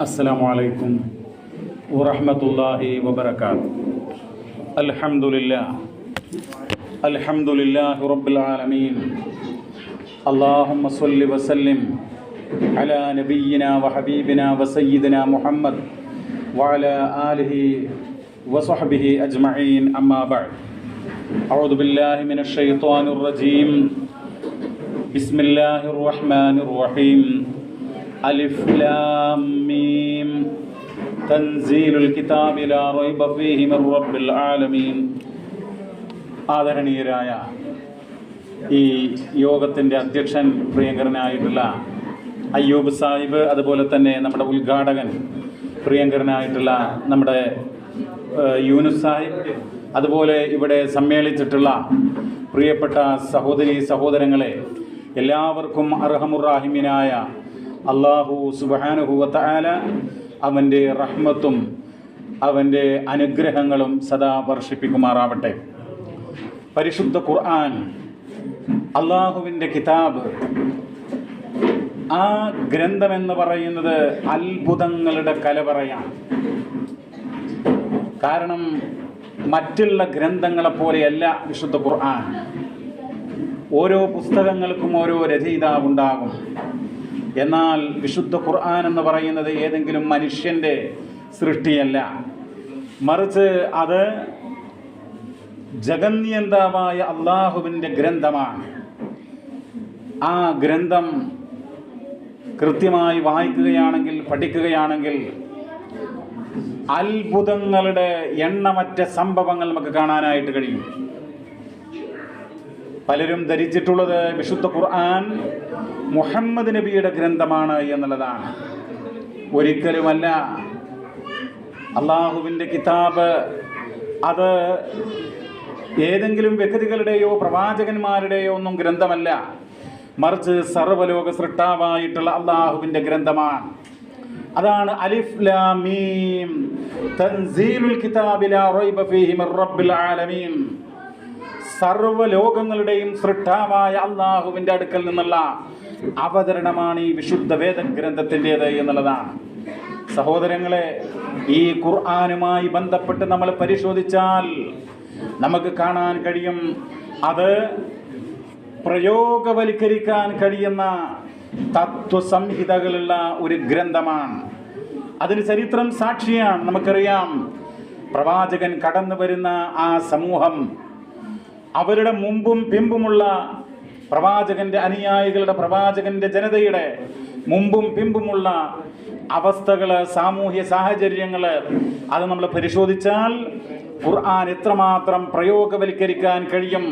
السلام عليكم ورحمة الله وبركاته الحمد لله الحمد لله رب العالمين اللهم صل وسلم على نبينا وحبيبنا وسيدنا محمد وعلى آله وصحبه أجمعين أما بعد أعوذ بالله من الشيطان الرجيم بسم الله الرحمن الرحيم ألف لام ميم تنزيل الكتاب لا ريب فيه من رب العالمين ആദരണീയരായ ഈ യോഗത്തിൻ്റെ അധ്യക്ഷൻ പ്രിയങ്കരനായിട്ടുള്ള അയ്യൂബ് സാഹിബ് അതുപോലെ തന്നെ നമ്മുടെ ഉദ്ഘാടകൻ പ്രിയങ്കരനായിട്ടുള്ള നമ്മുടെ ഏഹ്, യൂനുസ് സാഹിബ് അതുപോലെ ഇവിടെ സമ്മേളിച്ചിട്ടുള്ള പ്രിയപ്പെട്ട സഹോദരി സഹോദരങ്ങളെ എല്ലാവർക്കും അർഹമുറാഹിമിനായ അള്ളാഹു സുബാനുഹുവത്തായ അവന്റെ റഹ്മത്തും അവന്റെ അനുഗ്രഹങ്ങളും സദാ വർഷിപ്പിക്കുമാറാവട്ടെ. പരിശുദ്ധ ഖുർആൻ അള്ളാഹുവിന്റെ കിതാബ് ആ ഗ്രന്ഥമെന്ന് പറയുന്നത് അത്ഭുതങ്ങളുടെ കലവറയാണ്. കാരണം മറ്റുള്ള ഗ്രന്ഥങ്ങളെ പോലെയല്ല വിശുദ്ധ ഖുർആൻ. ഓരോ പുസ്തകങ്ങൾക്കും ഓരോ രചയിതാവുണ്ടാകും. എന്നാൽ വിശുദ്ധ ഖുർആൻ എന്ന് പറയുന്നത് ഏതെങ്കിലും മനുഷ്യന്റെ സൃഷ്ടിയല്ല. മറിച്ച് അത് ജഗന്യന്താവായ അള്ളാഹുവിന്റെ ഗ്രന്ഥമാണ്. ആ ഗ്രന്ഥം കൃത്യമായി വായിക്കുകയാണെങ്കിൽ പഠിക്കുകയാണെങ്കിൽ അത്ഭുതങ്ങളുടെ എണ്ണമറ്റ സംഭവങ്ങൾ നമുക്ക് കാണാനായിട്ട് കഴിയും. പലരും ധരിച്ചിട്ടുള്ളത് വിശുദ്ധ ഖുർആൻ മുഹമ്മദ് നബിയുടെ ഗ്രന്ഥമാണ് എന്നുള്ളതാണ്. ഒരിക്കലുമല്ല. അള്ളാഹുവിന്റെ കിതാബ് അത് ഏതെങ്കിലും വ്യക്തികളുടെയോ പ്രവാചകന്മാരുടെയോ ഒന്നും ഗ്രന്ഥമല്ല. മറിച്ച് സർവലോക സൃഷ്ടാവായിട്ടുള്ള അള്ളാഹുവിന്റെ ഗ്രന്ഥമാണ്. അതാണ് അലിഫ് ലാം മീം തൻസീലുൽ കിതാബില റൈബ ഫീഹി മിർ റബ്ബിൽ ആലമീൻ. സർവലോകങ്ങളുടെയും സൃഷ്ടാവായ അള്ളാഹുവിന്റെ അടുക്കൽ നിന്നുള്ള അവതരണമാണ് ഈ വിശുദ്ധ വേദഗ്രന്ഥത്തിന്റെത് എന്നുള്ളതാണ്. സഹോദരങ്ങളെ ഈ ഖുർആാനുമായി ബന്ധപ്പെട്ട് നമ്മൾ പരിശോധിച്ചാൽ നമുക്ക് കാണാൻ കഴിയും അത് പ്രയോഗവൽക്കരിക്കാൻ കഴിയുന്ന തത്വസംഹിതകളുള്ള ഒരു ഗ്രന്ഥമാണ്. അതിന് ചരിത്രം സാക്ഷിയാണ് നമുക്കറിയാം. പ്രവാചകൻ കടന്നു വരുന്ന ആ സമൂഹം അവരുടെ മുമ്പും പിമ്പുമുള്ള പ്രവാചകന്റെ അനുയായികളുടെ പ്രവാചകന്റെ ജനതയുടെ മുമ്പും പിമ്പുമുള്ള അവസ്ഥകൾ സാമൂഹ്യ സാഹചര്യങ്ങൾ അത് നമ്മൾ പരിശോധിച്ചാൽ ഖുർആൻ എത്രമാത്രം പ്രയോഗവൽക്കരിക്കാൻ കഴിയും?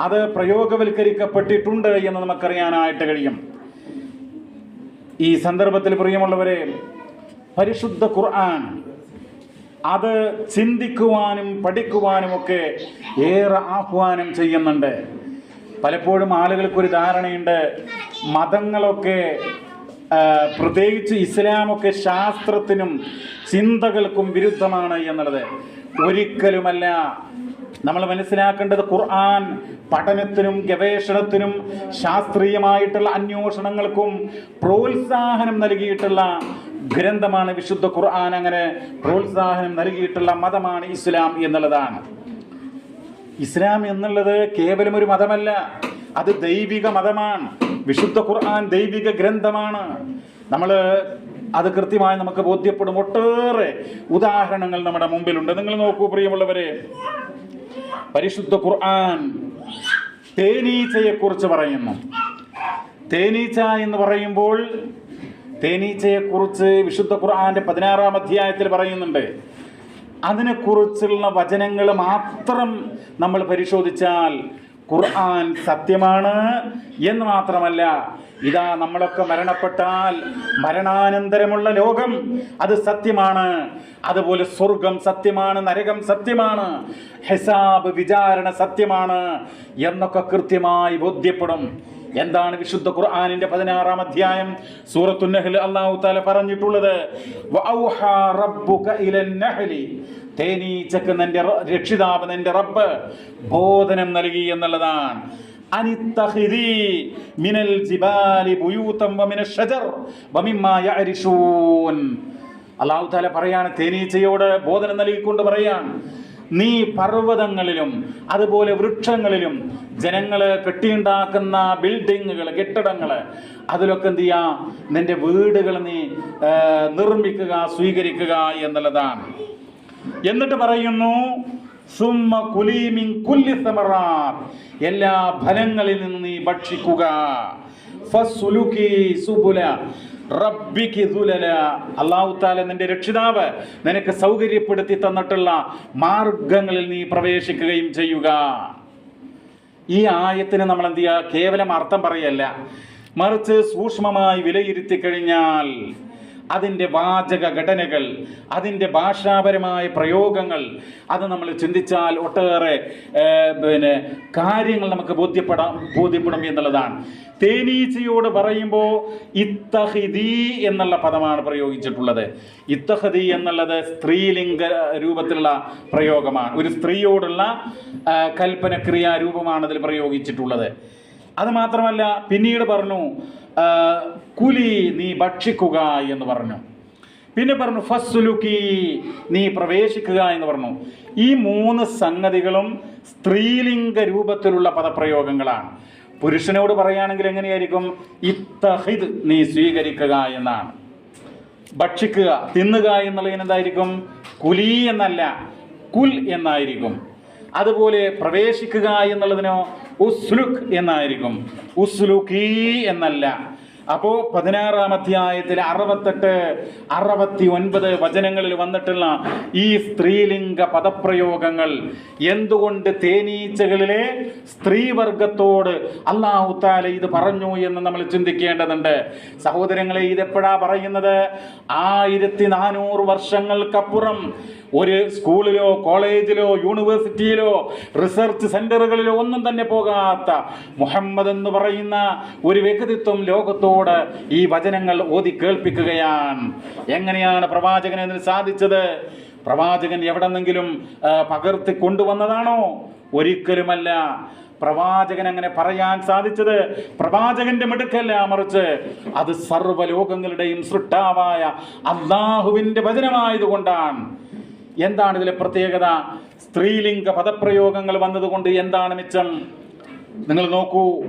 അത് പ്രയോഗവൽക്കരിക്കപ്പെട്ടിട്ടുണ്ട് എന്ന് നമുക്കറിയാനായിട്ട് കഴിയും. ഈ സന്ദർഭത്തിൽ പ്രിയമുള്ളവരെ പരിശുദ്ധ ഖുർആൻ അത് ചിന്തിക്കുവാനും പഠിക്കുവാനും ഒക്കെ ഏറെ ആഹ്വാനം ചെയ്യുന്നുണ്ട്. പലപ്പോഴും ആളുകൾക്കൊരു ധാരണയുണ്ട് മതങ്ങളൊക്കെ പ്രത്യേകിച്ച് ഇസ്ലാമൊക്കെ ശാസ്ത്രത്തിനും ചിന്തകൾക്കും വിരുദ്ധമാണ് എന്നുള്ളത്. ഒരിക്കലുമല്ല. നമ്മൾ മനസ്സിലാക്കേണ്ടത് ഖുർആൻ പഠനത്തിനും ഗവേഷണത്തിനും ശാസ്ത്രീയമായിട്ടുള്ള അന്വേഷണങ്ങൾക്കും പ്രോത്സാഹനം നൽകിയിട്ടുള്ള ഗ്രന്ഥമാണ് വിശുദ്ധ ഖുർആൻ അങ്ങനെ പ്രോത്സാഹനം നൽകിയിട്ടുള്ള മതമാണ് ഇസ്ലാം എന്നുള്ളതാണ്. ഇസ്ലാം എന്നുള്ളത് കേവലം ഒരു മതമല്ല അത് ദൈവിക മതമാണ്. വിശുദ്ധ ഖുർആൻ ദൈവിക ഗ്രന്ഥമാണ്. നമ്മൾ അത് കൃത്യമായി നമുക്ക് ബോധ്യപ്പെടും. ഒട്ടേറെ ഉദാഹരണങ്ങൾ നമ്മുടെ മുമ്പിലുണ്ട്. നിങ്ങൾ നോക്കൂ പ്രിയമുള്ളവരെ. പരിശുദ്ധ ഖുർആൻ തേനീച്ചയെക്കുറിച്ച് പറയുന്നു. തേനീച്ച എന്ന് പറയുമ്പോൾ തേനീച്ചയെക്കുറിച്ച് വിശുദ്ധ ഖുർആന്റെ പതിനാറാം അധ്യായത്തിൽ പറയുന്നുണ്ട്. അതിനെക്കുറിച്ചുള്ള വചനങ്ങൾ മാത്രം നമ്മൾ പരിശോധിച്ചാൽ ഖുർആൻ സത്യമാണ് എന്ന് മാത്രമല്ല ഇതാ നമ്മളൊക്കെ മരണപ്പെട്ടാൽ മരണാനന്തരമുള്ള ലോകം അത് സത്യമാണ്. അതുപോലെ സ്വർഗം സത്യമാണ് നരകം സത്യമാണ് ഹിസാബ് വിചാരണ സത്യമാണ് എന്നൊക്കെ കൃത്യമായി ബോധ്യപ്പെടും. എന്താണ് വിശുദ്ധ ഖുർആാനിന്റെ പതിനാറാം അധ്യായം? സൂറത്തു നഹ്ൽ അള്ളാഹു താല പറഞ്ഞിട്ടുള്ളത് തേനീച്ചക്ക് നിന്റെ രക്ഷിതാവ് നിന്റെ റബ്ബ് ബോധനം നൽകി എന്നുള്ളതാണ്. മിനൽ ജിബാലി ബുയൂതം ഷജർ അള്ളാഹു താല പറയാണ് തേനീച്ചയോട് ബോധനം നൽകിക്കൊണ്ട് പറയാണ് നീ പർവതങ്ങളിലും അതുപോലെ വൃക്ഷങ്ങളിലും ജനങ്ങൾ കെട്ടിയുണ്ടാക്കുന്ന ബിൽഡിങ്ങുകൾ കെട്ടിടങ്ങൾ അതിലൊക്കെ എന്ത് ചെയ്യാ? നിന്റെ വീടുകൾ നീ നിർമ്മിക്കുക സ്വീകരിക്കുക എന്നുള്ളതാണ്. എന്നിട്ട് പറയുന്നു സുമ്മ കുലീമിൻ കുല്ലി എല്ലാ ഫലങ്ങളിൽ നിന്ന് നീ ഭക്ഷിക്കുക. റബ്ബിക്ക് ദുലല. താല നിന്റെ രക്ഷിതാവ് നിനക്ക് സൗകര്യപ്പെടുത്തി തന്നിട്ടുള്ള മാർഗങ്ങളിൽ നീ പ്രവേശിക്കുകയും ചെയ്യുക. ഈ ആയത്തിന് നമ്മൾ എന്ത് ചെയ്യുക? കേവലം അർത്ഥം പറയല്ല. മറിച്ച് സൂക്ഷ്മമായി വിലയിരുത്തി കഴിഞ്ഞാൽ അതിന്റെ വാചക ഘടനകൾ അതിന്റെ ഭാഷാപരമായ പ്രയോഗങ്ങൾ അത് നമ്മൾ ചിന്തിച്ചാൽ ഒട്ടേറെ പിന്നെ കാര്യങ്ങൾ നമുക്ക് ബോധ്യപ്പെടാം ബോധ്യപ്പെടും എന്നുള്ളതാണ്. തേനീച്ചയോട് പറയുമ്പോൾ ഇത്തഹിദി എന്നുള്ള പദമാണ് പ്രയോഗിച്ചിട്ടുള്ളത്. ഇത്തഹദി എന്നുള്ളത് സ്ത്രീലിംഗ രൂപത്തിലുള്ള പ്രയോഗമാണ്. ഒരു സ്ത്രീയോടുള്ള കൽപ്പനക്രിയാ രൂപമാണ് അതിൽ പ്രയോഗിച്ചിട്ടുള്ളത്. അത് മാത്രമല്ല പിന്നീട് പറഞ്ഞു കുലി നീ ഭക്ഷിക്കുക എന്ന് പറഞ്ഞു. പിന്നെ പറഞ്ഞു ഫസ്സുലുക്കി നീ പ്രവേശിക്കുക എന്ന് പറഞ്ഞു. ഈ മൂന്ന് സംഗതികളും സ്ത്രീലിംഗ രൂപത്തിലുള്ള പദപ്രയോഗങ്ങളാണ്. പുരുഷനോട് പറയുകയാണെങ്കിൽ എങ്ങനെയായിരിക്കും? ഇത്തഹിദ് നീ സ്വീകരിക്കുക എന്നാണ്. ഭക്ഷിക്കുക തിന്നുക എന്നുള്ളതിന് എന്തായിരിക്കും? കുലി എന്നല്ല കുൽ എന്നായിരിക്കും. അതുപോലെ പ്രവേശിക്കുക എന്നുള്ളതിനോ ഉസ്ലുഖ് എന്നായിരിക്കും. ഉസ്ലുഖി എന്നല്ല. അപ്പോ പതിനാറാം അധ്യായത്തിൽ അറുപത്തെട്ട് അറുപത്തി ഒൻപത് വചനങ്ങളിൽ വന്നിട്ടുള്ള ഈ സ്ത്രീലിംഗ പദപ്രയോഗങ്ങൾ എന്തുകൊണ്ട് തേനീച്ചകളിലെ സ്ത്രീവർഗത്തോട് അള്ളാഹു താല ഇത് പറഞ്ഞു എന്ന് നമ്മൾ ചിന്തിക്കേണ്ടതുണ്ട്. സഹോദരങ്ങളെ ഇതെപ്പോഴാ പറയുന്നത്? ആയിരത്തി നാനൂറ് വർഷങ്ങൾക്കപ്പുറം ഒരു സ്കൂളിലോ കോളേജിലോ യൂണിവേഴ്സിറ്റിയിലോ റിസർച്ച് സെന്ററുകളിലോ ഒന്നും തന്നെ പോകാത്ത മുഹമ്മദ് എന്ന് പറയുന്ന ഒരു വ്യക്തിത്വം ലോകത്തോട് ഈ വചനങ്ങൾ ഓതി കേൾപ്പിക്കുകയാണ്. എങ്ങനെയാണ് പ്രവാചകൻ അതിന് സാധിച്ചത്? പ്രവാചകൻ എവിടെന്നെങ്കിലും പകർത്തി കൊണ്ടുവന്നതാണോ? ഒരിക്കലുമല്ല. പ്രവാചകൻ അങ്ങനെ പറയാൻ സാധിച്ചത് പ്രവാചകന്റെ മിടുക്കല്ല മറിച്ച്? അത് സർവലോകങ്ങളുടെയും സൃഷ്ടാവായ അള്ളാഹുവിന്റെ വചനമായതുകൊണ്ടാണ്. എന്താണ് ഇതിലെ പ്രത്യേകത? സ്ത്രീലിംഗ പദപ്രയോഗങ്ങൾ വന്നതുകൊണ്ട് എന്താണ് മിച്ചം? നിങ്ങൾ നോക്കൂ.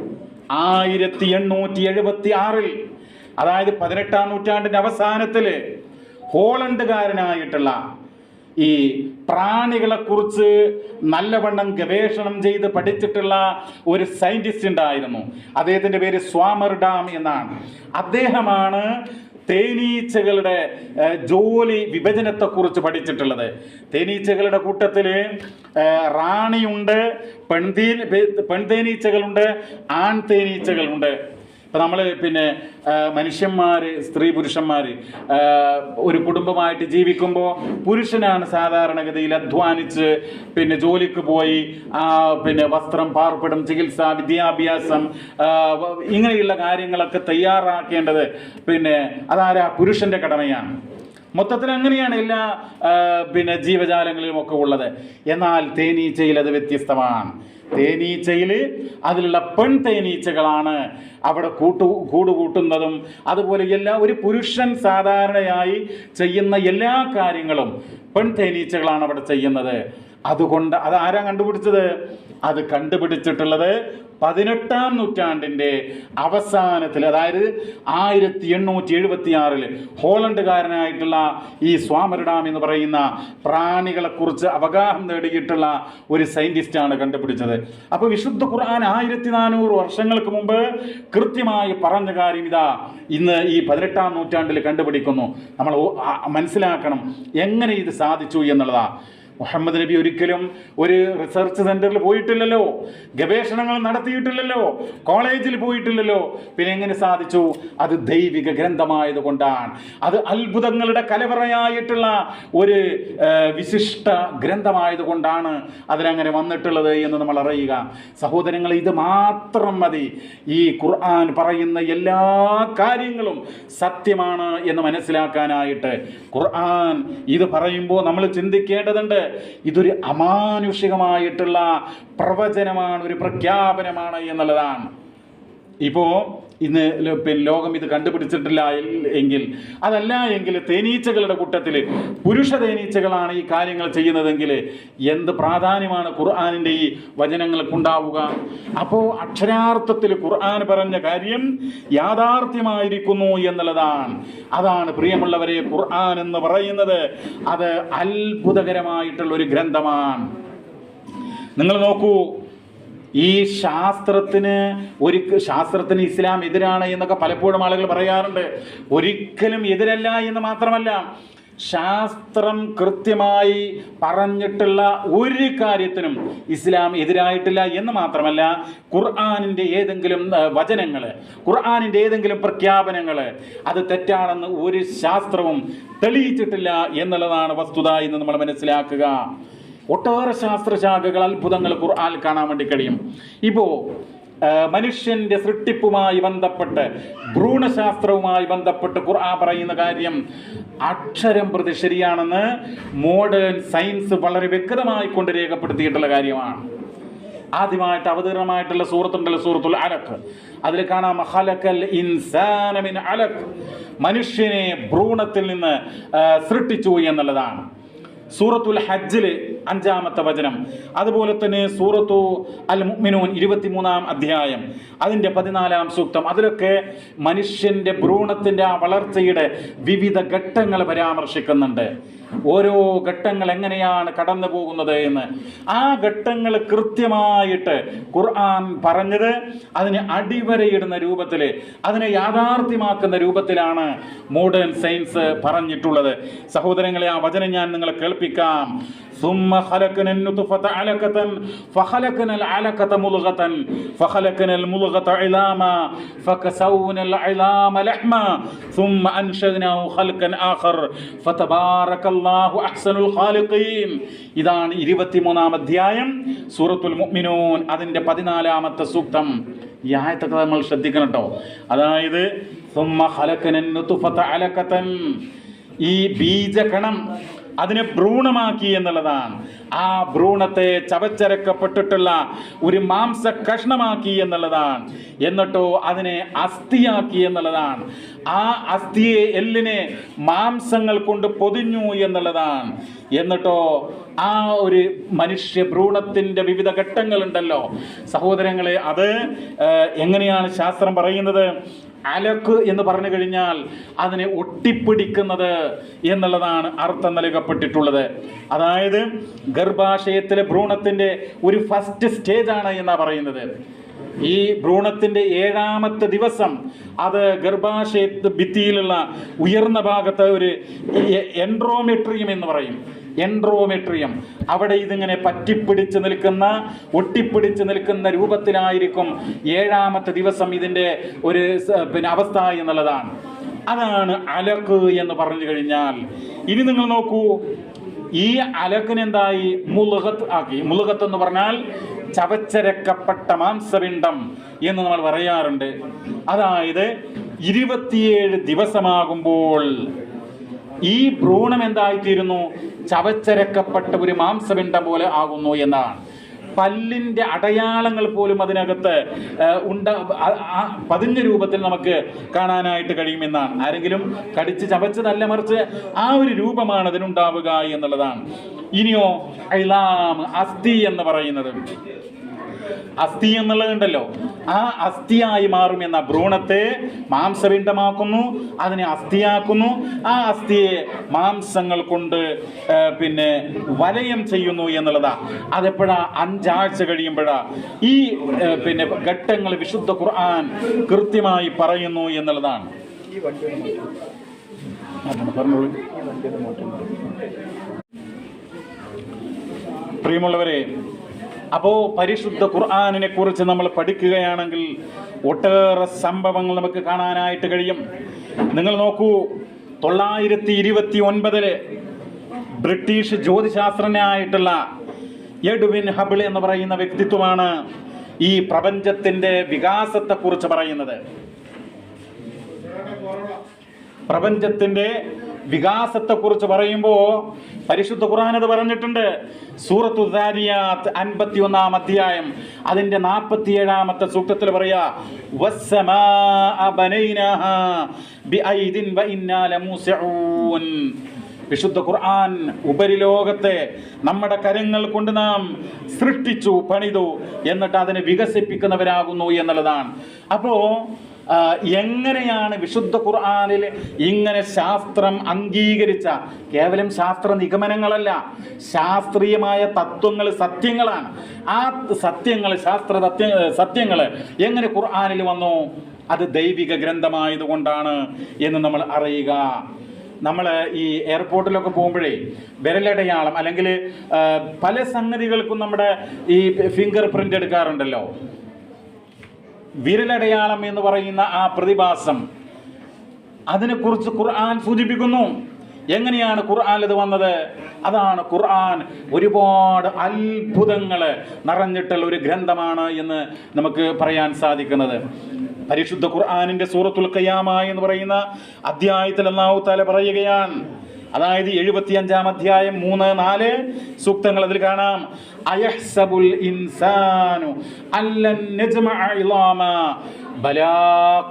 ആയിരത്തി എണ്ണൂറ്റി എഴുപത്തി ആറിൽ അതായത് പതിനെട്ടാം നൂറ്റാണ്ടിന്റെ അവസാനത്തിൽ ഹോളണ്ടുകാരനായിട്ടുള്ള ഈ പ്രാണികളെ കുറിച്ച് നല്ലവണ്ണം ഗവേഷണം ചെയ്ത് പഠിച്ചിട്ടുള്ള ഒരു സയന്റിസ്റ്റ് ഉണ്ടായിരുന്നു. അദ്ദേഹത്തിന്റെ പേര് സ്വാമർഡാം എന്നാണ്. അദ്ദേഹമാണ് തേനീച്ചകളുടെ ജോലി വിഭജനത്തെക്കുറിച്ച് പഠിച്ചിട്ടുള്ളത്. തേനീച്ചകളുടെ കൂട്ടത്തിൽ റാണിയുണ്ട് പെൺതീ പെൺതേനീച്ചകളുണ്ട് ആൺ തേനീച്ചകളുണ്ട് ഇപ്പം നമ്മൾ പിന്നെ മനുഷ്യന്മാർ സ്ത്രീ പുരുഷന്മാർ ഒരു കുടുംബമായിട്ട് ജീവിക്കുമ്പോൾ പുരുഷനാണ് സാധാരണഗതിയിൽ അധ്വാനിച്ച് പിന്നെ ജോലിക്ക് പോയി പിന്നെ വസ്ത്രം പാർപ്പിടം ചികിത്സ വിദ്യാഭ്യാസം ഇങ്ങനെയുള്ള കാര്യങ്ങളൊക്കെ തയ്യാറാക്കേണ്ടത് പിന്നെ അതാരാ? പുരുഷന്റെ കടമയാണ്. മൊത്തത്തിൽ അങ്ങനെയാണ് എല്ലാ പിന്നെ ജീവജാലങ്ങളിലും ഒക്കെ ഉള്ളത്. എന്നാൽ തേനീച്ചയിൽ അത് വ്യത്യസ്തമാണ്. തേനീച്ചയിൽ അതിലുള്ള പെൺ തേനീച്ചകളാണ് അവിടെ കൂട്ടു കൂടുകൂട്ടുന്നതും അതുപോലെ എല്ലാ ഒരു പുരുഷൻ സാധാരണയായി ചെയ്യുന്ന എല്ലാ കാര്യങ്ങളും പെൺ തേനീച്ചകളാണ് അവിടെ ചെയ്യുന്നത്. അതുകൊണ്ട് അത് ആരാ കണ്ടുപിടിച്ചത്? അത് കണ്ടുപിടിച്ചിട്ടുള്ളത് പതിനെട്ടാം നൂറ്റാണ്ടിന്റെ അവസാനത്തിൽ അതായത് ആയിരത്തി എണ്ണൂറ്റി എഴുപത്തി ആറിൽ ഹോളണ്ടുകാരനായിട്ടുള്ള ഈ സ്വാമരഡാം എന്ന് പറയുന്ന പ്രാണികളെക്കുറിച്ച് അവഗാഹം നേടിയിട്ടുള്ള ഒരു സയന്റിസ്റ്റാണ് കണ്ടുപിടിച്ചത്. അപ്പോൾ വിശുദ്ധ ഖുർആൻ ആയിരത്തി നാനൂറ് വർഷങ്ങൾക്ക് മുമ്പ് കൃത്യമായി പറഞ്ഞ കാര്യം ഇതാ. ഇന്ന് ഈ പതിനെട്ടാം നൂറ്റാണ്ടിൽ കണ്ടുപിടിക്കുന്നു. നമ്മൾ മനസ്സിലാക്കണം എങ്ങനെ ഇത് സാധിച്ചു എന്നുള്ളതാ. മുഹമ്മദ് നബി ഒരിക്കലും ഒരു റിസർച്ച് സെന്ററിൽ പോയിട്ടില്ലല്ലോ ഗവേഷണങ്ങൾ നടത്തിയിട്ടില്ലല്ലോ കോളേജിൽ പോയിട്ടില്ലല്ലോ. പിന്നെ എങ്ങനെ സാധിച്ചു? അത് ദൈവിക ഗ്രന്ഥമായതുകൊണ്ടാണ്. അത് അത്ഭുതങ്ങളുടെ കലവറയായിട്ടുള്ള ഒരു വിശിഷ്ട ഗ്രന്ഥമായതുകൊണ്ടാണ് അതിനങ്ങനെ വന്നിട്ടുള്ളത് എന്ന് നമ്മൾ അറിയുക. സഹോദരങ്ങൾ ഇത് മാത്രം മതി. ഈ ഖുർആൻ പറയുന്ന എല്ലാ കാര്യങ്ങളും സത്യമാണ് എന്ന് മനസ്സിലാക്കാനായിട്ട്. ഖുർആൻ ഇത് പറയുമ്പോൾ നമ്മൾ ചിന്തിക്കേണ്ടതുണ്ട്. ഇതൊരു അമാനുഷികമായിട്ടുള്ള പ്രവചനമാണ് ഒരു പ്രഖ്യാപനമാണ് എന്നുള്ളതാണ്. ഇപ്പോൾ ഇന്ന് ലോകം ഇത് കണ്ടുപിടിച്ചിട്ടില്ല എങ്കിൽ അതല്ല എങ്കിൽ തേനീച്ചകളുടെ കൂട്ടത്തിൽ പുരുഷ തേനീച്ചകളാണ് ഈ കാര്യങ്ങൾ ചെയ്യുന്നതെങ്കിൽ എന്ത് പ്രാധാന്യമാണ് ഖുർആാനിന്റെ ഈ വചനങ്ങൾക്കുണ്ടാവുക? അപ്പോൾ അക്ഷരാർത്ഥത്തിൽ ഖുർആൻ പറഞ്ഞ കാര്യം യാഥാർത്ഥ്യമായിരിക്കുന്നു എന്നുള്ളതാണ്. അതാണ് പ്രിയമുള്ളവരെ ഖുർആൻ എന്ന് പറയുന്നത്. അത് അത്ഭുതകരമായിട്ടുള്ള ഒരു ഗ്രന്ഥമാണ്. നിങ്ങൾ നോക്കൂ ഈ ശാസ്ത്രത്തിന് ഒരു ശാസ്ത്രത്തിന് ഇസ്ലാം എതിരാണ് എന്നൊക്കെ പലപ്പോഴും ആളുകൾ പറയാറുണ്ട്. ഒരിക്കലും എതിരല്ല എന്ന് മാത്രമല്ല ശാസ്ത്രം കൃത്യമായി പറഞ്ഞിട്ടുള്ള ഒരു കാര്യത്തിനും ഇസ്ലാം എതിരായിട്ടില്ല എന്ന് മാത്രമല്ല ഖുർആാനിന്റെ ഏതെങ്കിലും വചനങ്ങൾ ഖുർആാനിന്റെ ഏതെങ്കിലും പ്രഖ്യാപനങ്ങൾ അത് തെറ്റാണെന്ന് ഒരു ശാസ്ത്രവും തെളിയിച്ചിട്ടില്ല എന്നുള്ളതാണ് വസ്തുത എന്ന് നമ്മൾ മനസ്സിലാക്കുക. ഒട്ടേറെ ശാസ്ത്രശാഖകൾ അത്ഭുതങ്ങൾ ഖുർആൻ കാണാൻ വേണ്ടി കഴിയും. ഇപ്പോൾ മനുഷ്യന്റെ സൃഷ്ടിപ്പുമായി ബന്ധപ്പെട്ട് ഭ്രൂണശാസ്ത്രവുമായി ബന്ധപ്പെട്ട് ഖുർആൻ പറയുന്ന കാര്യം അക്ഷരം പ്രതി ശരിയാണെന്ന് മോഡേൺ സയൻസ് വളരെ വ്യക്തമായി കൊണ്ട് രേഖപ്പെടുത്തിയിട്ടുള്ള കാര്യമാണ്. ആദ്യമായിട്ട് അവതീർണമായിട്ടുള്ള സൂറത്തുണ്ടല്ലോ സൂറത്തുൽ അലക്ക് അതിൽ കാണാം ഹലക്കൽ മനുഷ്യനെ ഭ്രൂണത്തിൽ നിന്ന് സൃഷ്ടിച്ചു എന്നുള്ളതാണ്. സൂറത്തുൽ ഹജ്ജിൽ അഞ്ചാമത്തെ വചനം. അതുപോലെ തന്നെ സൂറത്തു അൽ മുഅ്മിനൂൻ ഇരുപത്തിമൂന്നാം അധ്യായം. അതിന്റെ പതിനാലാം സൂക്തം. അതിലൊക്കെ മനുഷ്യന്റെ ഭ്രൂണത്തിന്റെ ആ വളർച്ചയുടെ വിവിധ ഘട്ടങ്ങൾ പരാമർശിക്കുന്നുണ്ട്. ഓരോ ഘട്ടങ്ങൾ എങ്ങനെയാണ് കടന്നു പോകുന്നത് എന്ന്. ആ ഘട്ടങ്ങൾ കൃത്യമായിട്ട് ഖുർആൻ പറഞ്ഞത് അതിനെ അടിവരയിടുന്ന രൂപത്തിൽ അതിനെ യാഥാർത്ഥ്യമാക്കുന്ന രൂപത്തിലാണ് മോഡേൺ സയൻസ് പറഞ്ഞിട്ടുള്ളത്. സഹോദരങ്ങളെ ആ വചനം ഞാൻ നിങ്ങളെ കേൾപ്പിക്കാം. ثم خلقنا النطفة علقة فخلقنا العلقة مضغة فخلقنا المضغة عظاما فكسونا العظام لحما ثم أنشأناه خلقا آخر فتبارك الله أحسن الخالقين ഇതാണ് ഇരുപത്തിമൂന്നാം അധ്യായം സൂറത്തുൽ മുഅ്മിനൂൻ അതിൻ്റെ പതിനാലാമത്തെ സൂക്തം ഈ ആയത്തൊക്കെ നമ്മൾ ശ്രദ്ധിക്കണം കേട്ടോ അതായത് ثم خلقنا النطفة علقة ഈ ബീജകണം അതിനെ ഭ്രൂണമാക്കി എന്നുള്ളതാണ്. ആ ഭ്രൂണത്തെ ചവച്ചരക്കപ്പെട്ടിട്ടുള്ള ഒരു മാംസ കഷ്ണമാക്കി എന്നുള്ളതാണ്. എന്നിട്ടോ അതിനെ അസ്ഥിയാക്കി എന്നുള്ളതാണ്. ആ അസ്ഥിയെ എല്ലിനെ മാംസങ്ങൾ കൊണ്ട് പൊതിഞ്ഞു എന്നുള്ളതാണ്. എന്നിട്ടോ ആ ഒരു മനുഷ്യ ഭ്രൂണത്തിന്റെ വിവിധ ഘട്ടങ്ങളുണ്ടല്ലോ. സഹോദരങ്ങളെ അത് എങ്ങനെയാണ് ശാസ്ത്രം പറയുന്നത്? അലക്ക് എന്ന് പറഞ്ഞു കഴിഞ്ഞാൽ അതിനെ ഒട്ടിപ്പിടിക്കുന്നത് എന്നുള്ളതാണ് അർത്ഥം നൽകപ്പെട്ടിട്ടുള്ളത്. അതായത് ഗർഭാശയത്തിലെ ഭ്രൂണത്തിന്റെ ഒരു ഫസ്റ്റ് സ്റ്റേജ് ആണ് എന്നാ പറയുന്നത്. ഈ ഭ്രൂണത്തിന്റെ ഏഴാമത്തെ ദിവസം അത് ഗർഭാശയ ഭിത്തിയിലുള്ള ഉയർന്ന ഭാഗത്ത് ഒരു എൻഡ്രോമെട്രിയം എന്ന് പറയും. എൻഡ്രോമെട്രിയം. അവിടെ ഇതിങ്ങനെ പറ്റിപ്പിടിച്ച് നിൽക്കുന്ന ഒട്ടിപ്പിടിച്ച് നിൽക്കുന്ന രൂപത്തിലായിരിക്കും ഏഴാമത്തെ ദിവസം ഇതിന്റെ ഒരു പിന്നെ അവസ്ഥ എന്നുള്ളതാണ്. അതാണ് അലക്ക് എന്ന് പറഞ്ഞു കഴിഞ്ഞാൽ. ഇനി നിങ്ങൾ നോക്കൂ. ഈ അലക്കിനെന്തായി? മുളുകത്ത് ആക്കി. മുളുകത്ത് എന്ന് പറഞ്ഞാൽ ചവച്ചരക്കപ്പെട്ട മാംസപിണ്ഡം എന്ന് നമ്മൾ പറയാറുണ്ട്. അതായത് ഇരുപത്തിയേഴ് ദിവസമാകുമ്പോൾ ഈ ഭ്രൂണം എന്തായിത്തീരുന്നു? ചവച്ചരക്കപ്പെട്ട ഒരു മാംസപിണ്ഡം പോലെ ആകുന്നു എന്നാണ്. പല്ലിന്റെ അടയാളങ്ങൾ പോലും അതിനകത്ത് ഉണ്ട പതിഞ്ഞ രൂപത്തിൽ നമുക്ക് കാണാനായിട്ട് കഴിയുമെന്നാണ്. ആരെങ്കിലും കടിച്ച് ചവച്ചതല്ല മറിച്ച് ആ ഒരു രൂപമാണ് അതിനുണ്ടാവുക എന്നുള്ളതാണ്. ഇനിയോ ഐലാം അസ്ഥി എന്ന് പറയുന്നത്. അസ്ഥി എന്നുള്ളതുണ്ടല്ലോ ആ അസ്ഥിയായി മാറും എന്ന ഭ്രൂണത്തെ മാംസപിണ്ഡമാക്കുന്നു അതിനെ അസ്ഥിയാക്കുന്നു. ആ അസ്ഥിയെ മാംസങ്ങൾ കൊണ്ട് പിന്നെ വലയം ചെയ്യുന്നു എന്നുള്ളതാ. അതെപ്പോഴാ? അഞ്ചാഴ്ച കഴിയുമ്പോഴാ. ഈ പിന്നെ ഘട്ടങ്ങൾ വിശുദ്ധ ഖുർആൻ കൃത്യമായി പറയുന്നു എന്നുള്ളതാണ്. പറഞ്ഞോളൂ. പ്രിയമുള്ളവരെ അപ്പോൾ പരിശുദ്ധ ഖുർആാനിനെ കുറിച്ച് നമ്മൾ പഠിക്കുകയാണെങ്കിൽ ഒട്ടേറെ സംഭവങ്ങൾ നമുക്ക് കാണാനായിട്ട് കഴിയും. നിങ്ങൾ നോക്കൂ തൊള്ളായിരത്തി ഇരുപത്തി ഒൻപതിൽ ബ്രിട്ടീഷ് ജ്യോതിശാസ്ത്രനായിട്ടുള്ള എഡ്വിൻ ഹബിൾ എന്ന് പറയുന്ന വ്യക്തിത്വമാണ് ഈ പ്രപഞ്ചത്തിന്റെ വികാസത്തെക്കുറിച്ച് പറയുന്നത്. പ്രപഞ്ചത്തിന്റെ വികാസത്തെക്കുറിച്ച് പറയുമ്പോൾ പരിശുദ്ധ ഖുർആൻ അത് പറഞ്ഞിട്ടുണ്ട്. സൂറത്തു അൻപത്തി ഒന്നാം അധ്യായം. അതിന്റെ നാൽപ്പത്തിയേഴാമത്തെ സൂക്തത്തിൽ പറയാ. വിശുദ്ധ ഖുർആൻ ഉപരിലോകത്തെ നമ്മുടെ കരങ്ങൾ കൊണ്ട് നാം സൃഷ്ടിച്ചു പണിതു എന്നിട്ട് അതിനെ വികസിപ്പിക്കുന്നവരാകുന്നു എന്നുള്ളതാണ്. അപ്പോൾ എങ്ങനെയാണ് വിശുദ്ധ ഖുർആാനിൽ ഇങ്ങനെ ശാസ്ത്രം അംഗീകരിച്ച? കേവലം ശാസ്ത്ര നിഗമനങ്ങളല്ല ശാസ്ത്രീയമായ തത്വങ്ങൾ സത്യങ്ങളാണ്. ആ സത്യങ്ങൾ ശാസ്ത്ര തത്യ സത്യങ്ങൾ എങ്ങനെ ഖുർആാനിൽ വന്നു? അത് ദൈവിക ഗ്രന്ഥമായതുകൊണ്ടാണ് എന്ന് നമ്മൾ അറിയുക. നമ്മൾ ഈ എയർപോർട്ടിലൊക്കെ പോകുമ്പോഴേ വിരലടയാളം അല്ലെങ്കിൽ പല സംഗതികൾക്കും നമ്മുടെ ഈ ഫിംഗർ പ്രിന്റ് എടുക്കാറുണ്ടല്ലോ. വിരലടയാളം എന്ന് പറയുന്ന ആ പ്രതിഭാസം അതിനെക്കുറിച്ച് ഖുർആൻ സൂചിപ്പിക്കുന്നു. എങ്ങനെയാണ് ഖുർആൻ ഇത് വന്നത്? അതാണ് ഖുർആൻ ഒരുപാട് അത്ഭുതങ്ങൾ നിറഞ്ഞിട്ടുള്ള ഒരു ഗ്രന്ഥമാണ് എന്ന് നമുക്ക് പറയാൻ സാധിക്കുന്നത്. പരിശുദ്ധ ഖുർആാനിന്റെ സൂറത്തുൽ കയ്യാമ എന്ന് പറയുന്ന അധ്യായത്തിൽ അള്ളാഹു താല പറയുകയാണ് അതായത് എഴുപത്തിയഞ്ചാം അധ്യായം മൂന്ന് നാല് സൂക്തങ്ങൾ അതിൽ കാണാം. അയഹ്സബുൽ ഇൻസാനു അല്ലൻ നജ്മഅ ഇളാമ ബലാ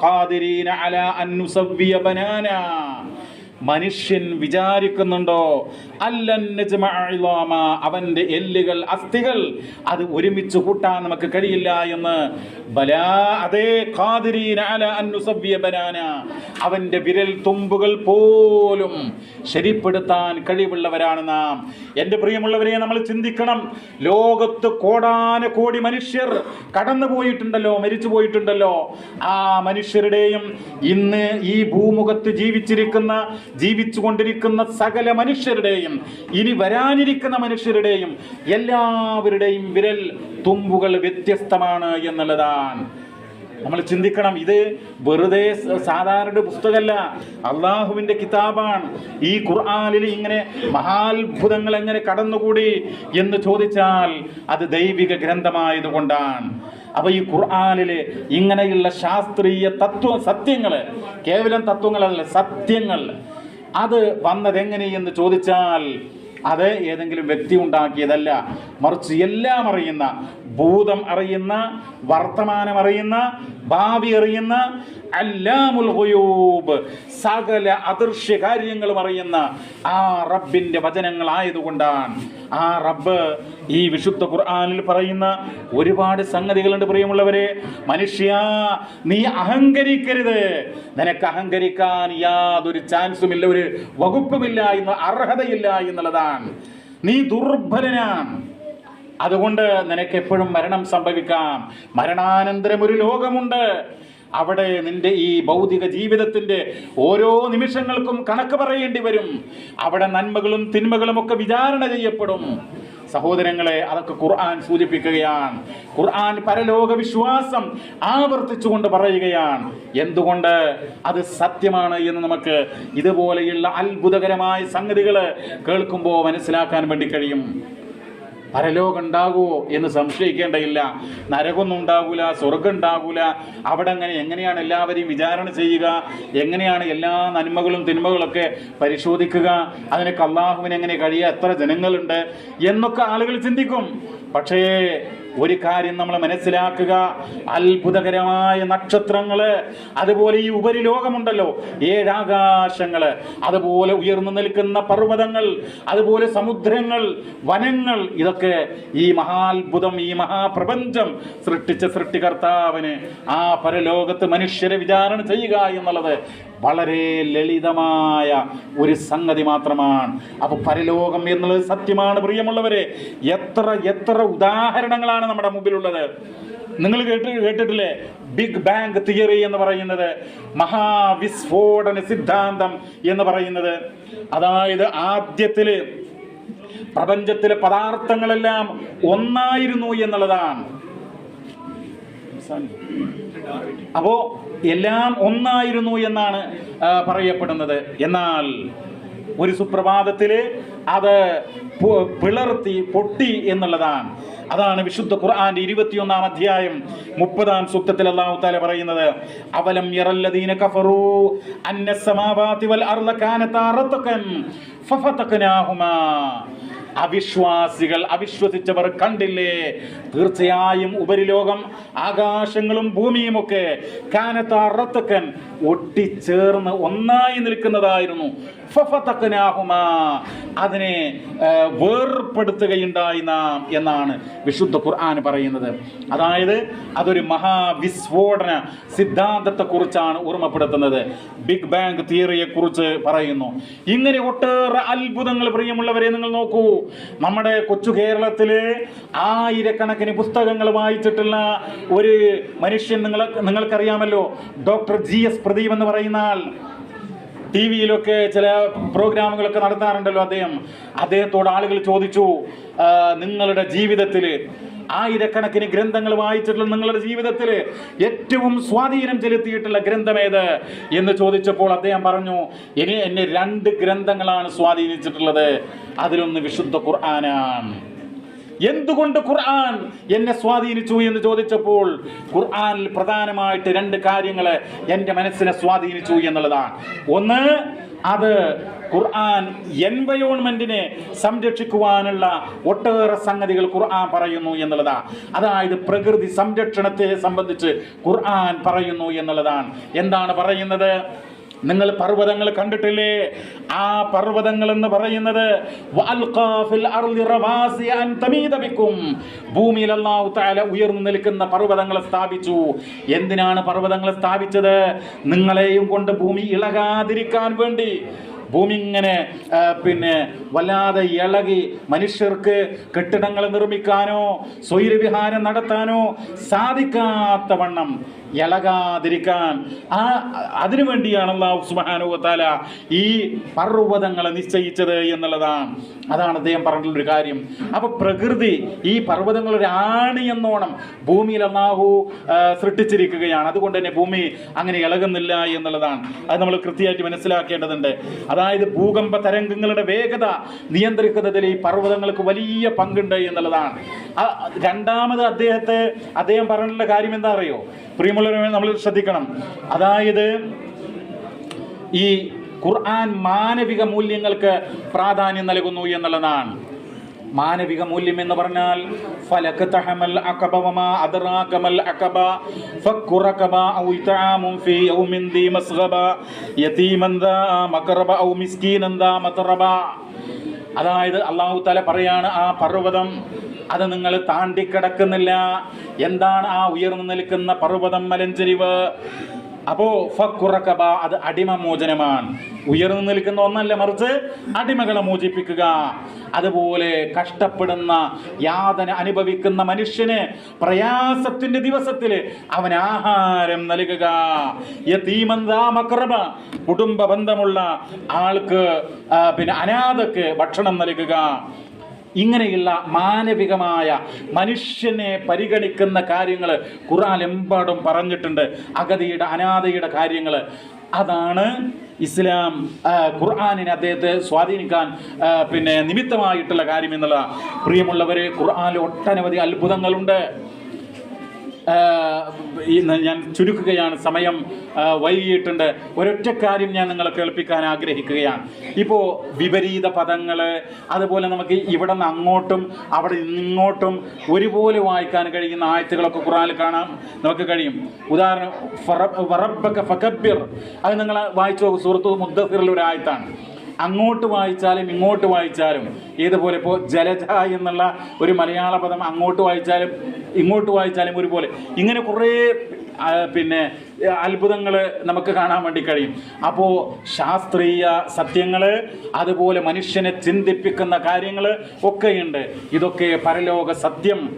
ഖാദിരീന അലാ അൻ നുസവ്വിയ ബനാന. മനുഷ്യൻ വിചാരിക്കുന്നുണ്ടോ? അവന്റെ എല്ലുകൾ അസ്ഥികൾ അത് ഒരുമിച്ച് കൂട്ടാൻ നമുക്ക് കഴിയില്ല എന്ന്. അവന്റെ വിരൽ തുമ്പുകൾ പോലും ശരിപ്പെടുത്താൻ കഴിവുള്ളവരാണ് നാം. എന്റെ പ്രിയമുള്ളവരെ നമ്മൾ ചിന്തിക്കണം. ലോകത്ത് കോടാന കോടി മനുഷ്യർ കടന്നു പോയിട്ടുണ്ടല്ലോ മരിച്ചു പോയിട്ടുണ്ടല്ലോ ആ മനുഷ്യരുടെയും ഇന്ന് ഈ ഭൂമുഖത്ത് ജീവിച്ചിരിക്കുന്ന ജീവിച്ചു കൊണ്ടിരിക്കുന്ന സകല മനുഷ്യരുടെയും ഇനി വരാനിരിക്കുന്ന മനുഷ്യരുടെയും എല്ലാവരുടെയും വിരൽ തുമ്പുകൾ വ്യത്യസ്തമാണ് എന്നുള്ളതാണ്. നമ്മൾ ചിന്തിക്കണം ഇത് വെറുതെ സാധാരണ പുസ്തകമല്ല. അള്ളാഹുവിന്റെ കിതാബാണ്. ഈ ഖുർആാനിൽ ഇങ്ങനെ മഹാത്ഭുതങ്ങൾ എങ്ങനെ കടന്നുകൂടി എന്ന് ചോദിച്ചാൽ അത് ദൈവിക ഗ്രന്ഥമായതുകൊണ്ടാണ്. അപ്പൊ ഈ ഖുർആാനിൽ ഇങ്ങനെയുള്ള ശാസ്ത്രീയ തത്വ സത്യങ്ങൾ കേവലം തത്വങ്ങളല്ല സത്യങ്ങൾ അത് വന്നതെങ്ങനെയെന്ന് ചോദിച്ചാൽ അത് ഏതെങ്കിലും വ്യക്തി ഉണ്ടാക്കിയതല്ല. മറിച്ച് എല്ലാം അറിയുന്ന ഭൂതം അറിയുന്ന വർത്തമാനം അറിയുന്ന ഭാവി അറിയുന്ന അല്ലാമുൽ ഖുയൂബ് സകല അദൃശ്യ കാര്യങ്ങളും അറിയുന്ന ആ റബ്ബിന്റെ വചനങ്ങളായതുകൊണ്ടാണ് ആ റബ്ബ് ഈ വിശുദ്ധ ഖുർആാനിൽ പറയുന്ന ഒരുപാട് സംഗതികളുണ്ട് പ്രിയമുള്ളവരെ. മനുഷ്യ നീ അഹങ്കരിക്കരുത്. നിനക്ക് അഹങ്കരിക്കാൻ യാതൊരു ചാൻസും ഇല്ല ഒരു വകുപ്പുമില്ല എന്ന് അർഹതയില്ല എന്നുള്ളതാണ്. നീ ദുർബലനാണ്. അതുകൊണ്ട് നിനക്ക് എപ്പോഴും മരണം സംഭവിക്കാം. മരണാനന്തരം ഒരു ലോകമുണ്ട്. അവിടെ നിന്റെ ഈ ഭൗതിക ജീവിതത്തിന്റെ ഓരോ നിമിഷങ്ങൾക്കും കണക്ക് പറയേണ്ടി വരും. അവിടെ നന്മകളും തിന്മകളും ഒക്കെ വിചാരണ ചെയ്യപ്പെടും. സഹോദരങ്ങളെ അതൊക്കെ ഖുർആൻ സൂചിപ്പിക്കുകയാണ്. ഖുർആൻ പരലോക വിശ്വാസം ആവർത്തിച്ചുകൊണ്ട് പറയുകയാണ്. എന്തുകൊണ്ട്? അത് സത്യമാണ് എന്ന് നമുക്ക് ഇതുപോലെയുള്ള അത്ഭുതകരമായ സംഗതികൾ കേൾക്കുമ്പോൾ മനസ്സിലാക്കാൻ വേണ്ടി കഴിയും. പരലോകം ഉണ്ടാകുമോ എന്ന് സംശയിക്കേണ്ടയില്ല നരകമൊന്നും ഉണ്ടാകൂല സ്വർഗം ഉണ്ടാകൂല. അവിടെ അങ്ങനെ എങ്ങനെയാണ് എല്ലാവരെയും വിചാരണ ചെയ്യുക? എങ്ങനെയാണ് എല്ലാ നന്മകളും തിന്മകളൊക്കെ പരിശോധിക്കുക? അതിനൊക്കെ അള്ളാഹുവിന് എങ്ങനെ കഴിയുക? എത്ര ജനങ്ങളുണ്ട്? എന്നൊക്കെ ആളുകൾ ചിന്തിക്കും. പക്ഷേ ഒരു കാര്യം നമ്മൾ മനസ്സിലാക്കുക. അത്ഭുതകരമായ നക്ഷത്രങ്ങൾ അതുപോലെ ഈ ഉപരിലോകമുണ്ടല്ലോ ഏഴാകാശങ്ങൾ അതുപോലെ ഉയർന്നു നിൽക്കുന്ന പർവതങ്ങൾ അതുപോലെ സമുദ്രങ്ങൾ വനങ്ങൾ ഇതൊക്കെ ഈ മഹാത്ഭുതം ഈ മഹാപ്രപഞ്ചം സൃഷ്ടിച്ച സൃഷ്ടികർത്താവിന് ആ പരലോകത്ത് മനുഷ്യരെ വിചാരണ ചെയ്യുക എന്നുള്ളത് വളരെ ലളിതമായ ഒരു സംഗതി മാത്രമാണ്. അപ്പോൾ പരലോകം എന്നുള്ളത് സത്യമാണ്. പ്രിയമുള്ളവരെ എത്ര എത്ര ഉദാഹരണങ്ങളാണ് നമ്മുടെ മുമ്പിലുള്ളത്. നിങ്ങൾ കേട്ട് കേട്ടിട്ടില്ലേ? ബിഗ് ബാങ് തിയറി എന്ന് പറയുന്നത്. മഹാവിസ്ഫോടന സിദ്ധാന്തം എന്ന് പറയുന്നത്. അതായത് ആദ്യത്തിൽ പ്രപഞ്ചത്തിലെ പദാർത്ഥങ്ങളെല്ലാം ഒന്നായിരുന്നു എന്നുള്ളതാണ്. അപ്പോ എല്ലാം ഒന്നായിരുന്നു എന്നാണ് പറയപ്പെടുന്നത്. എന്നാൽ ഒരു സുപ്രഭാതത്തിൽ അത് പിളർത്തി പൊട്ടി എന്നുള്ളതാണ്. അതാണ് വിശുദ്ധ ഖുർആന്റെ ഇരുപത്തിയൊന്നാം അധ്യായം മുപ്പതാം സൂക്തത്തിൽ അള്ളാഹു താല പറയുന്നത്. അവലം യറല്ലദീന കഫറു അന്ന സമാവാതി വൽ അർള കാനതാ റത്ഖൻ ഫഫതഖനാഹുമാ. അവിശ്വാസികൾ അവിശ്വസിച്ചവർ കണ്ടില്ലേ? തീർച്ചയായും ഉപരിലോകം ആകാശങ്ങളും ഭൂമിയുമൊക്കെ കാനത്താറത്തക്കൻ ഒട്ടിച്ചേർന്ന് ഒന്നായി നിൽക്കുന്നതായിരുന്നു. അതിനെ വേർപ്പെടുത്തുകയുണ്ടായി നാം എന്നാണ് വിശുദ്ധ ഖുർആൻ പറയുന്നത്. അതായത് അതൊരു മഹാവിസ്ഫോടന സിദ്ധാന്തത്തെക്കുറിച്ചാണ് ഓർമ്മപ്പെടുത്തുന്നത്. ബിഗ് ബാങ് തിയറിയെ കുറിച്ച് പറയുന്നു. ഇങ്ങനെ ഒട്ടേറെ അത്ഭുതങ്ങൾ പ്രിയമുള്ളവരെ നിങ്ങൾ നോക്കൂ. നമ്മുടെ കൊച്ചു കേരളത്തിലെ ആയിരക്കണക്കിന് പുസ്തകങ്ങൾ വായിച്ചിട്ടുള്ള ഒരു മനുഷ്യൻ നിങ്ങൾ നിങ്ങൾക്കറിയാമല്ലോ. ഡോക്ടർ ജി എസ് പ്രദീപ് എന്ന് പറയുന്ന ആൾ. ടി വിയിലൊക്കെ ചില പ്രോഗ്രാമുകളൊക്കെ നടത്താറുണ്ടല്ലോ അദ്ദേഹം. അദ്ദേഹത്തോട് ആളുകൾ ചോദിച്ചു നിങ്ങളുടെ ജീവിതത്തിൽ ആയിരക്കണക്കിന് ഗ്രന്ഥങ്ങൾ വായിച്ചിട്ടുള്ള നിങ്ങളുടെ ജീവിതത്തിൽ ഏറ്റവും സ്വാധീനം ചെലുത്തിയിട്ടുള്ള ഗ്രന്ഥമേത് എന്ന് ചോദിച്ചപ്പോൾ അദ്ദേഹം പറഞ്ഞു ഇനി എന്നെ രണ്ട് ഗ്രന്ഥങ്ങളാണ് സ്വാധീനിച്ചിട്ടുള്ളത്. അതിലൊന്ന് വിശുദ്ധ ഖുർആനാണ്. എന്തുകൊണ്ട് ഖുർആൻ എന്നെ സ്വാധീനിച്ചു എന്ന് ചോദിച്ചപ്പോൾ ഖുർആനിൽ പ്രധാനമായിട്ട് രണ്ട് കാര്യങ്ങൾ എന്റെ മനസ്സിനെ സ്വാധീനിച്ചു എന്നുള്ളതാണ്. ഒന്ന് അത് ഖുർആൻ എൻവയോൺമെന്റിനെ സംരക്ഷിക്കുവാനുള്ള ഒട്ടേറെ സംഗതികൾ ഖുർആൻ പറയുന്നു എന്നുള്ളതാണ്. അതായത് പ്രകൃതി സംരക്ഷണത്തെ സംബന്ധിച്ച് ഖുർആൻ പറയുന്നു എന്നുള്ളതാണ്. എന്താണ് പറയുന്നത്? നിങ്ങൾ പർവതങ്ങൾ കണ്ടിട്ടില്ലേ? ആ പർവതങ്ങൾ എന്ന് പറയുന്നത്. ഭൂമിയിൽ ഉയർന്നു നിൽക്കുന്ന പർവതങ്ങളെ സ്ഥാപിച്ചു. എന്തിനാണ് പർവതങ്ങൾ സ്ഥാപിച്ചത്? നിങ്ങളെയും കൊണ്ട് ഭൂമി ഇളകാതിരിക്കാൻ വേണ്ടി. ഭൂമി ഇങ്ങനെ പിന്നെ വല്ലാതെ ഇളകി മനുഷ്യർക്ക് കെട്ടിടങ്ങൾ നിർമ്മിക്കാനോ സ്വൈരവിഹാരം നടത്താനോ സാധിക്കാത്ത വണ്ണം. ഇളകാതിരിക്കാൻ. ആ അതിനു വേണ്ടിയാണ് അള്ളാഹു സുബ്ഹാനഹു വതആല ഈ പർവതങ്ങളെ നിശ്ചയിച്ചത് എന്നുള്ളതാണ്. അതാണ് അദ്ദേഹം പറഞ്ഞിട്ടുള്ളൊരു കാര്യം. അപ്പൊ പ്രകൃതി ഈ പർവതങ്ങൾ ഒരു ആണി എന്നോണം ഭൂമിയിൽ അള്ളാഹു സൃഷ്ടിച്ചിരിക്കുകയാണ്. അതുകൊണ്ട് തന്നെ ഭൂമി അങ്ങനെ ഇളകുന്നില്ല എന്നുള്ളതാണ്. അത് നമ്മൾ കൃത്യമായിട്ട് മനസ്സിലാക്കേണ്ടതുണ്ട്. അതായത് ഭൂകമ്പ തരംഗങ്ങളുടെ വേഗത നിയന്ത്രിക്കുന്നതിൽ ഈ പർവതങ്ങൾക്ക് വലിയ പങ്കുണ്ട് എന്നുള്ളതാണ്. രണ്ടാമത് അദ്ദേഹത്തെ അദ്ദേഹം പറഞ്ഞിട്ടുള്ള കാര്യം എന്താ അറിയോ? പ്രിയമുള്ളവരെ നമ്മൾ ശ്രദ്ധിക്കണം. അതായത് ഈ ഖുർആൻ മാനവിക മൂല്യങ്ങൾക്ക് പ്രാധാന്യം നൽകുന്നു എന്നുള്ളതാണ്. മാനവിക മൂല്യം എന്ന് പറഞ്ഞാൽ തഹമൽ അദ്റാകമൽ ഔ യതീമൻ മഖറബ ഔ മിസ്കീനൻ മതറബ. അതായത് അള്ളാഹു തല പറയാണ് ആ പർവതം അത് നിങ്ങൾ താണ്ടിക്കിടക്കുന്നില്ല. എന്താണ് ആ ഉയർന്നു നിൽക്കുന്ന പർവതം മലഞ്ചെരിവ്? അപ്പോ ഫക്കുറക്കബ അത് അടിമ മോചനമാണ് ഉയർന്നു നിൽക്കുന്ന ഒന്നല്ല മറിച്ച്? അടിമകളെ മോചിപ്പിക്കുക. അതുപോലെ കഷ്ടപ്പെടുന്ന യാതന അനുഭവിക്കുന്ന മനുഷ്യന് പ്രയാസത്തിന്റെ ദിവസത്തിൽ അവൻ ആഹാരം നൽകുക. കുടുംബ ബന്ധമുള്ള ആൾക്ക് പിന്നെ അനാഥക്ക് ഭക്ഷണം നൽകുക. ഇങ്ങനെയുള്ള മാനവികമായ മനുഷ്യനെ പരിഗണിക്കുന്ന കാര്യങ്ങൾ ഖുർആൻ എമ്പാടും പറഞ്ഞിട്ടുണ്ട്. അഗതിയുടെ അനാഥയുടെ കാര്യങ്ങൾ. അതാണ് ഇസ്ലാം ഖുർആാനിനെ അദ്ദേഹത്തെ സ്വാധീനിക്കാൻ പിന്നെ നിമിത്തമായിട്ടുള്ള കാര്യം എന്നുള്ള പ്രിയമുള്ളവരെ ഖുർആാനിൽ ഒട്ടനവധി അത്ഭുതങ്ങളുണ്ട്. ഞാൻ ചുരുക്കുകയാണ് സമയം വൈകിയിട്ടുണ്ട്. ഒരൊറ്റ കാര്യം ഞാൻ നിങ്ങളെ കേൾപ്പിക്കാൻ ആഗ്രഹിക്കുകയാണ്. ഇപ്പോൾ വിപരീത പദങ്ങൾ അതുപോലെ നമുക്ക് ഇവിടെ നിന്ന് അങ്ങോട്ടും അവിടെ നിന്നിങ്ങോട്ടും ഒരുപോലെ വായിക്കാൻ കഴിയുന്ന ആയത്തുകളൊക്കെ ഖുറാനിൽ കാണാൻ നമുക്ക് കഴിയും. ഉദാഹരണം ഫറബ് ഫകബ്ബിർ. അത് നിങ്ങൾ വായിച്ചു സൂറത്ത് മുദ്ദസിറിൽ ഒരു ആയത്താണ്. അങ്ങോട്ട് വായിച്ചാലും ഇങ്ങോട്ട് വായിച്ചാലും ഏതുപോലെ ഇപ്പോൾ ജലജ എന്നുള്ള ഒരു മലയാള പദം അങ്ങോട്ട് വായിച്ചാലും ഇങ്ങോട്ട് വായിച്ചാലും ഒരുപോലെ. ഇങ്ങനെ കുറേ പിന്നെ അത്ഭുതങ്ങൾ നമുക്ക് കാണാൻ വേണ്ടി കഴിയും. അപ്പോൾ ശാസ്ത്രീയ സത്യങ്ങൾ അതുപോലെ മനുഷ്യനെ ചിന്തിപ്പിക്കുന്ന കാര്യങ്ങൾ ഒക്കെയുണ്ട്. ഇതൊക്കെ പരലോക സത്യം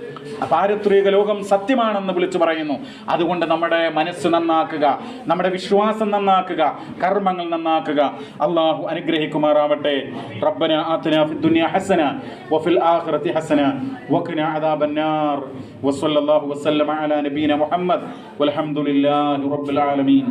പാരത്രിക ലോകം സത്യമാണെന്ന് വിളിച്ചു പറയുന്നു. അതുകൊണ്ട് നമ്മുടെ മനസ്സ് നന്നാക്കുക നമ്മുടെ വിശ്വാസം നന്നാക്കുക കർമ്മങ്ങൾ നന്നാക്കുക. അള്ളാഹു അനുഗ്രഹിക്കുമാറാവട്ടെ. റബ്ബന ആത്തന ഫി ദുനിയ ഹസന വഫിൽ ആഖിറതി ഹസന വഖിന അദാബന്നാർ. വസല്ലല്ലാഹു വസല്ലമ അലാ നബീന മുഹമ്മദ് വൽഹംദുലില്ലാഹി റബ്ബിൽ ആലമീൻ